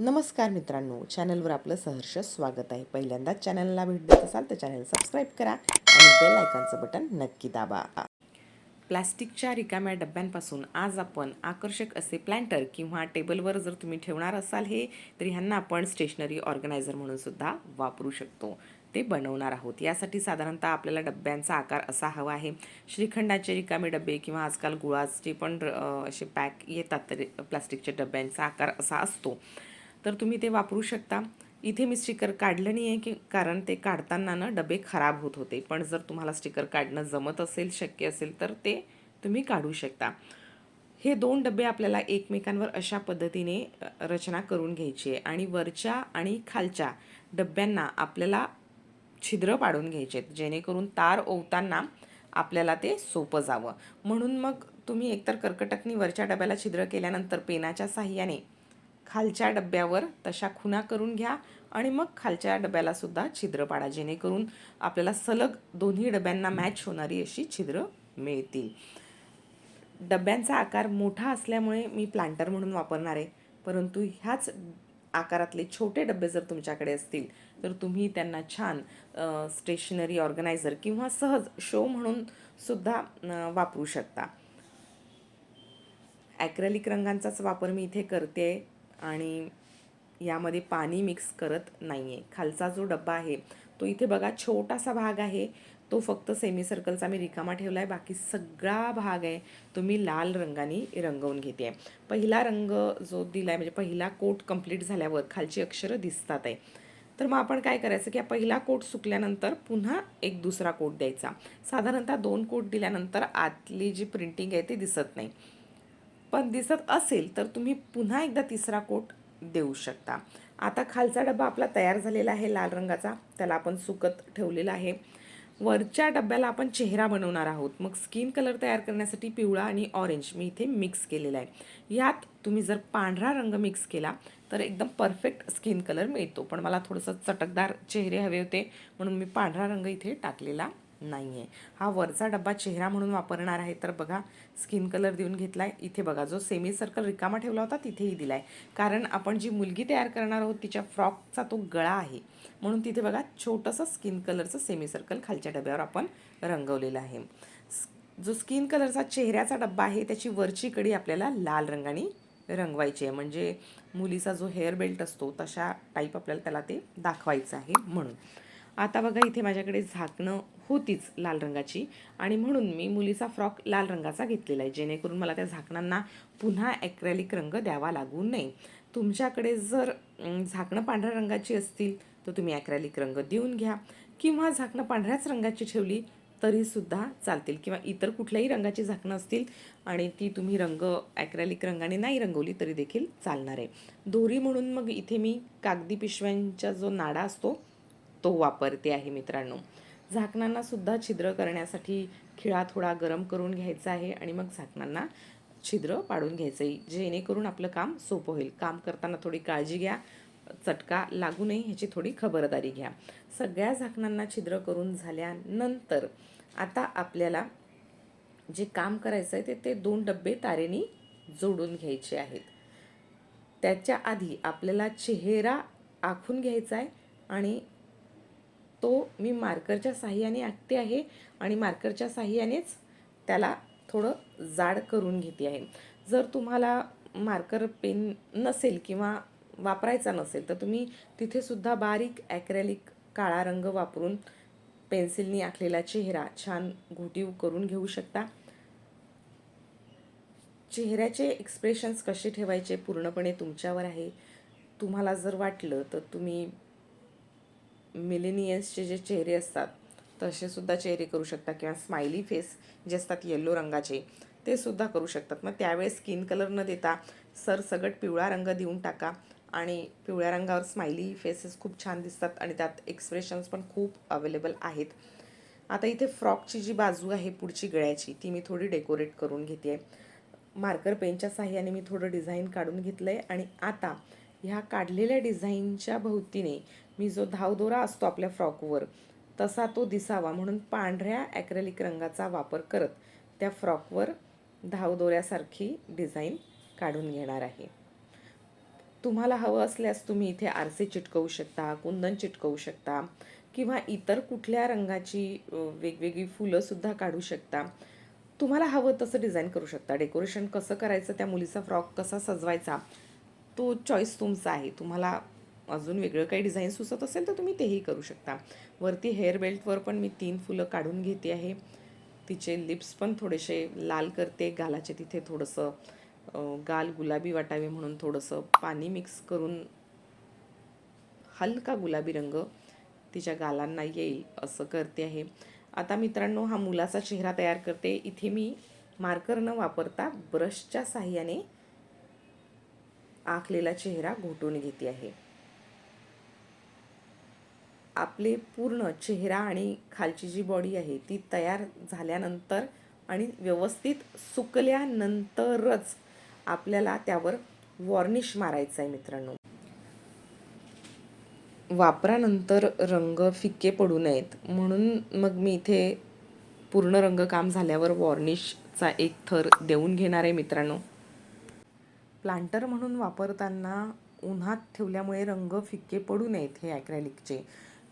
नमस्कार मित्रांनो चॅनलवर आपलं सहर्ष स्वागत आहे. पहिल्यांदाच चॅनलला भेट देत असाल तर चॅनल सबस्क्राईब करा आणि बेल आयकॉनचं बटन नक्की दाबा. प्लास्टिकच्या रिकाम्या डब्यांपासून आज आपण आकर्षक असे प्लॅन्टर किंवा टेबलवर जर तुम्ही ठेवणार असाल हे तर ह्यांना आपण स्टेशनरी ऑर्गनायझर म्हणून सुद्धा वापरू शकतो. ते बनवणार आहोत. यासाठी साधारणतः आपल्याला डब्यांचा आकार असा हवा आहे. श्रीखंडाचे रिकामे डबे किंवा आजकाल गुळाचे पण असे पॅक येतात तर प्लास्टिकच्या डब्यांचा आकार असा असतो. तर तुम्ही ते वापरू शकता. इथे मी स्टिकर काढलं नाही आहे की कारण ते काढताना ना डबे खराब होत होते. पण जर तुम्हाला स्टिकर काढणं जमत असेल शक्य असेल तर ते तुम्ही काढू शकता. हे दोन डबे आपल्याला एकमेकांवर अशा पद्धतीने रचना करून घ्यायची आहे. आणि वरच्या आणि खालच्या डब्यांना आपल्याला छिद्र पाडून घ्यायचे आहेत. जेणेकरून तार ओवताना आपल्याला ते सोपं जावं. म्हणून मग तुम्ही एकतर कर्कटकनी वरच्या डब्याला छिद्र केल्यानंतर पेनाच्या साह्याने खालच्या डब्यावर तशा खुणा करून घ्या आणि मग खालच्या डब्यालासुद्धा छिद्र पाडा जेणेकरून आपल्याला सलग दोन्ही डब्यांना मॅच होणारी अशी छिद्र मिळतील. डब्यांचा आकार मोठा असल्यामुळे मी प्लांटर म्हणून वापरणार आहे. परंतु ह्याच आकारातले छोटे डबे जर तुमच्याकडे असतील तर तुम्ही त्यांना छान स्टेशनरी ऑर्गनायझर किंवा सहज शो म्हणून सुद्धा वापरू शकता. ॲक्रेलिक रंगांचाच वापर मी इथे करते. आणि यामध्ये पाणी मिक्स करत नाही आहे खालचा जो डब्बा आहे तो इथे बघा छोटासा भाग आहे. तो फक्त सेमी सर्कलचा मी रिकामा ठेवला आहे बाकी सगळा भाग आहे तो मी लाल रंगाने रंगवून घेते आहे पहिला रंग जो दिला आहे म्हणजे पहिला कोट कंप्लीट झाल्यावर खालची अक्षरं दिसतात आहे. तर मग आपण काय करायचं की पहिला कोट सुकल्यानंतर पुन्हा एक दुसरा कोट द्यायचा. साधारणतः दोन कोट दिल्यानंतर आतली जी प्रिंटिंग आहे ती दिसत नाही. पण दिसत असेल तर तुम्ही पुन्हा एकदा तिसरा कोट देऊ शकता. आता खालचा डबा आपला तयार झालेला आहे लाल रंगाचा. त्याला आपण सुकत ठेवलेला आहे. वरच्या डब्याला आपण चेहरा बनवणार आहोत. मग स्किन कलर तयार करण्यासाठी पिवळा आणि ऑरेंज मी इथे मिक्स केलेला आहे. यात तुम्ही जर पांढरा रंग मिक्स केला तर एकदम परफेक्ट स्किन कलर मिळतो. पण मला थोडंसं चटकदार चेहरे हवे होते म्हणून मी पांढरा रंग इथे टाकलेला नाही आहे हा वरचा डब्बा चेहरा म्हणून वापरणार आहे. तर बघा स्किन कलर देऊन घेतला आहे इथे बघा जो सेमी सर्कल रिकामा ठेवला होता तिथेही दिला आहे कारण आपण जी मुलगी तयार करणार आहोत तिच्या फ्रॉकचा तो गळा आहे. म्हणून तिथे बघा छोटंसं स्किन कलरचं सेमी सर्कल खालच्या डब्यावर आपण रंगवलेलं आहे. जो स्किन कलरचा चेहऱ्याचा डब्बा आहे त्याची वरची कडी आपल्याला लाल रंगाने रंगवायची आहे. म्हणजे मुलीचा जो हेअर बेल्ट असतो तशा टाईप आपल्याला त्याला ते दाखवायचं आहे म्हणून. आता बघा इथे माझ्याकडे झाकणं होतीच लाल रंगाची. आणि म्हणून मी मुलीचा फ्रॉक लाल रंगाचा घेतलेला आहे जेणेकरून मला त्या झाकणांना पुन्हा ॲक्रेलिक रंग द्यावा लागू नये. तुमच्याकडे जर झाकणं पांढऱ्या रंगाची असतील तर तुम्ही ॲक्रेलिक रंग देऊन घ्या. किंवा झाकणं पांढऱ्याच रंगाची ठेवली तरीसुद्धा चालतील. किंवा इतर कुठल्याही रंगाची झाकणं असतील आणि ती तुम्ही रंग ॲक्रेलिक रंगाने नाही रंगवली तरी देखील चालणार आहे. दोरी म्हणून मग इथे मी कागदी पिशव्यांचा जो नाडा असतो तो वापरते आहे मित्रांनो. झाकणांना सुद्धा छिद्र करण्यासाठी खिळा थोडा गरम करून घ्यायचा आहे आणि मग झाकणांना छिद्र पाडून घ्यायचं आहे. जेणेकरून आपलं काम सोपं होईल. काम करताना थोडी काळजी घ्या चटका लागू नये ह्याची थोडी खबरदारी घ्या. सगळ्या झाकणांना छिद्र करून झाल्यानंतर आता आपल्याला जे काम करायचं आहे ते ते दोन डब्बे तारेनी जोडून घ्यायचे आहेत. त्याच्या आधी आपल्याला चेहरा आखून घ्यायचा आहे आणि तो मी मार्करच्या साह्याने आखते आहे आणि मार्करच्या साह्यानेच त्याला थोडं जाड करून घेते आहे. जर तुम्हाला मार्कर पेन नसेल किंवा वापरायचा नसेल तर तुम्ही तिथेसुद्धा बारीक ॲक्रेलिक काळा रंग वापरून पेन्सिलनी आखलेला चेहरा छान घोटीव करून घेऊ शकता. चेहऱ्याचे एक्सप्रेशन्स कसे ठेवायचे पूर्णपणे तुमच्यावर आहे तुम्हाला जर वाटलं तर तुम्ही मिलेनियन्सचे जे चेहरे असतात तसेसुद्धा चेहरे करू शकता किंवा स्माइली फेस जे असतात येल्लो रंगाचे ते सुद्धा करू शकतात. मग त्यावेळेस स्किन कलर न देता सरसगट पिवळा रंग देऊन टाका आणि पिवळ्या रंगावर स्माइली फेसेस खूप छान दिसतात आणि त्यात एक्सप्रेशन्स पण खूप अवेलेबल आहेत. आता इथे फ्रॉकची जी बाजू आहे पुढची गळ्याची ती मी थोडी डेकोरेट करून घेते. मार्कर पेनच्या साह्याने मी थोडं डिझाईन काढून घेतलं आहे आणि आता ह्या काढलेल्या डिझाईनच्या भोवतीने मी जो धावदोरा असतो आपल्या फ्रॉकवर तसा तो दिसावा म्हणून पांढऱ्या ॲक्रेलिक रंगाचा वापर करत त्या फ्रॉकवर धावदोऱ्यासारखी डिझाईन काढून घेणार आहे. तुम्हाला हवं असल्यास तुम्ही इथे आरसे चिटकवू शकता कुंदन चिटकवू शकता किंवा इतर कुठल्या रंगाची वेगवेगळी फुलंसुद्धा काढू शकता. तुम्हाला हवं तसं डिझाईन करू शकता. डेकोरेशन कसं करायचं त्या मुलीचा फ्रॉक कसा सजवायचा तो चॉईस तुमचा आहे. तुम्हाला अजून वेगळं काही डिझाईन सुचत असेल तर तुम्ही तेही करू शकता. वरती हेअर बेल्टवर पण मी तीन फुलं काढून घेते आहे. तिचे लिप्स पण थोडेसे लाल करते गालाचे तिथे थोडंसं गाल गुलाबी वाटावे म्हणून थोडंसं पाणी मिक्स करून हलका गुलाबी रंग तिच्या गालांना येईल असं करते आहे. आता मित्रांनो हा मुलाचा चेहरा तयार करते. इथे मी मार्कर न वापरता ब्रशच्या साह्याने आखलेला चेहरा घोटून घेते आहे. आपले पूर्ण चेहरा आणि खालची जी बॉडी आहे ती तयार झाल्यानंतर आणि व्यवस्थित सुकल्यानंतरच आपल्याला त्यावर वॉर्निश मारायचं आहे मित्रांनो. वापरानंतर रंग फिक्के पडू नयेत. म्हणून मग मी इथे पूर्ण रंग काम झाल्यावर वॉर्निशचा एक थर देऊन घेणार आहे मित्रांनो. प्लांटर म्हणून वापरताना उन्हात ठेवल्यामुळे रंग फिक्के पडू नयेत हे ॲक्रेलिकचे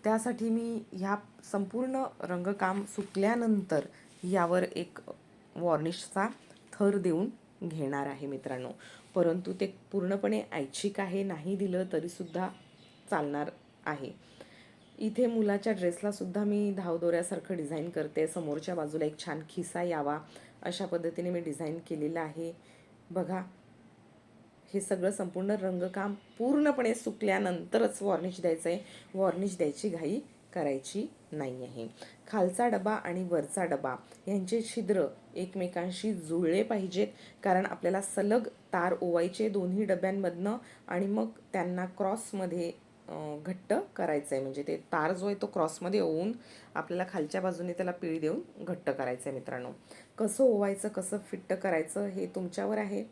त्यासाठी मी ह्या संपूर्ण रंगकाम सुकल्यानंतर यावर एक वॉर्निशचा थर देऊन घेणार आहे मित्रांनो. परंतु ते पूर्णपणे ऐच्छिक आहे नाही दिलं तरीसुद्धा चालणार आहे. इथे मुलाच्या ड्रेसलासुद्धा मी धावदोऱ्यासारखं डिझाईन करते. समोरच्या बाजूला एक छान खिसा यावा अशा पद्धतीने मी डिझाईन केलेलं आहे. बघा हे सगळं संपूर्ण रंगकाम पूर्णपणे सुकल्यानंतरच वॉर्निश द्यायचं आहे. वॉर्निश द्यायची घाई करायची नाही आहे खालचा डबा आणि वरचा डबा यांचे छिद्र एकमेकांशी जुळले पाहिजेत कारण आपल्याला सलग तार ओवायचे दोन्ही डब्यांमधनं आणि मग त्यांना क्रॉसमध्ये घट्ट करायचं आहे म्हणजे ते तार जो आहे तो क्रॉसमध्ये ओवून आपल्याला खालच्या बाजूने त्याला पिळी देऊन घट्ट करायचं आहे मित्रांनो. कसं ओवायचं कसं फिट्ट करायचं हे तुमच्यावर आहे.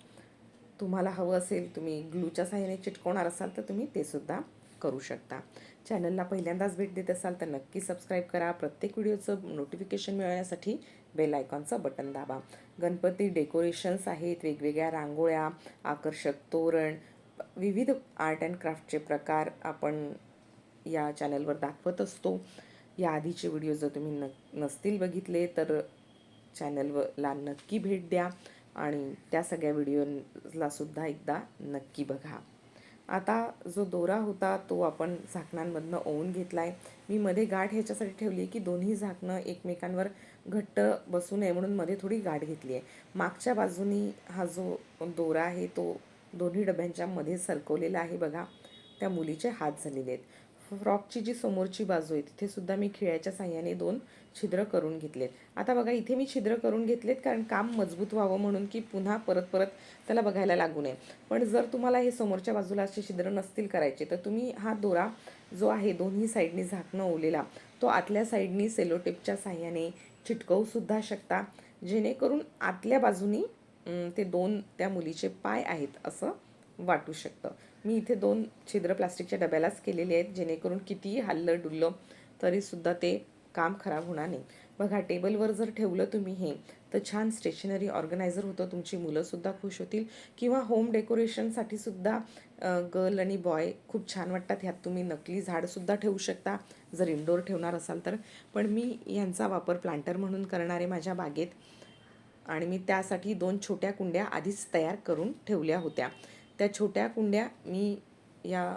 तुम्हाला हवं असेल तुम्ही ग्लूच्या साह्याने चिटकवणार असाल तर तुम्ही ते सुद्धा करू शकता. चॅनलला पहिल्यांदाच भेट देत असाल तर नक्की सबस्क्राईब करा. प्रत्येक व्हिडिओचं नोटिफिकेशन मिळवण्यासाठी बेल आयकॉनचं बटन दाबा. गणपती डेकोरेशन्स आहेत वेगवेगळ्या रांगोळ्या आकर्षक तोरण विविध आर्ट अँड क्राफ्टचे प्रकार आपण या चॅनलवर दाखवत असतो. या आधीचे व्हिडिओ जर तुम्ही न नसतील बघितले तर चॅनलला नक्की भेट द्या. आणि त्या सगळ्या व्हिडिओला सुद्धा एकदा नक्की बघा. आता जो दोरा होता तो आपण झाकणांमधनं ओवून घेतला आहे मी मध्ये गाठ ह्याच्यासाठी ठेवली आहे की दोन्ही झाकणं एकमेकांवर घट्ट बसू नये म्हणून मध्ये थोडी गाठ घेतली आहे मागच्या बाजूनी हा जो दोरा आहे तो दोन्ही डब्यांच्या मध्ये सरकवलेला आहे बघा. त्या मुलीचे हात झालेले आहेत. फ्रॉकची जी समोरची बाजू आहे तिथे सुद्धा मी खिळ्याच्या साह्याने दोन छिद्र करून घेतलेत. आता बघा इथे मी छिद्र करून घेतलेत कारण काम मजबूत व्हावं म्हणून की पुन्हा परत परत त्याला बघायला लागू नये. पण जर तुम्हाला हे समोरच्या बाजूला असे छिद्र नसतील करायचे तर तुम्ही हा दोरा जो आहे दोन्ही साईडनी झाकणं ओलेला तो आतल्या साईडनी सेलोटेपच्या साह्याने चिटकवू सुद्धा शकता. जेणेकरून आतल्या बाजूनी ते दोन त्या मुलीचे पाय आहेत असं वाटू शकतं. मी इथे दोन छिद्र प्लास्टिकच्या डब्यालाच केलेले आहेत जेणेकरून कितीही हल्लं डुललं तरीसुद्धा ते काम खराब होणार नाही. बघा टेबलवर जर ठेवलं तुम्ही हे तर छान स्टेशनरी ऑर्गनायझर होतं तुमची मुलंसुद्धा खुश होतील. किंवा होम डेकोरेशनसाठी सुद्धा गर्ल आणि बॉय खूप छान वाटतात. ह्यात तुम्ही नकली झाडसुद्धा ठेवू शकता. जर इनडोअर ठेवणार असाल तर. पण मी यांचा वापर प्लांटर म्हणून करणारे माझ्या बागेत आणि मी त्यासाठी दोन छोट्या कुंड्या आधीच तयार करून ठेवल्या होत्या. त्या छोट्या कुंड्या मी या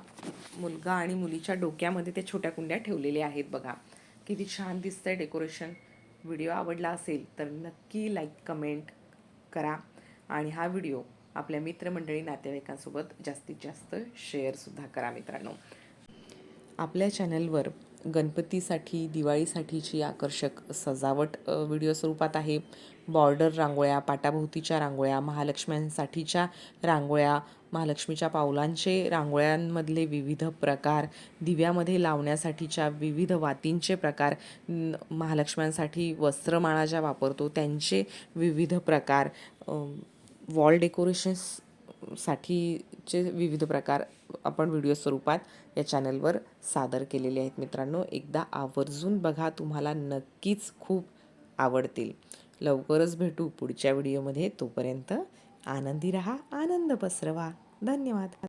मुलगा आणि मुलीच्या डोक्यामध्ये त्या छोट्या कुंड्या ठेवलेल्या आहेत बघा. किती छान दिसतंय डेकोरेशन. व्हिडिओ आवडला असेल तर नक्की लाईक कमेंट करा. आणि हा व्हिडिओ आपल्या मित्रमंडळी नातेवाईकांसोबत जास्तीत जास्त शेअरसुद्धा करा मित्रांनो. आपल्या चॅनलवर गणपतीसाठी दिवाळीसाठीची आकर्षक सजावट व्हिडिओ स्वरूपात आहे. बॉर्डर रांगोळ्या पाटाभोवतीच्या रांगोळ्या महालक्ष्म्यांसाठीच्या रांगोळ्या महालक्ष्मीच्या पावलांचे रांगोळ्यांमधले विविध प्रकार दिव्यामध्ये लावण्यासाठीच्या विविध वातींचे प्रकार महालक्ष्म्यांसाठी वस्त्रमाळा ज्या वापरतो त्यांचे विविध प्रकार वॉल डेकोरेशन्स साठीचे विविध प्रकार आपण व्हिडिओ स्वरूपात या चॅनलवर सादर केलेले आहेत मित्रांनो. एकदा आवर्जून बघा तुम्हाला नक्कीच खूप आवडतील. लवकरच भेटू पुढच्या व्हिडिओमध्ये तोपर्यंत आनंदी रहा आनंद पसरवा. धन्यवाद.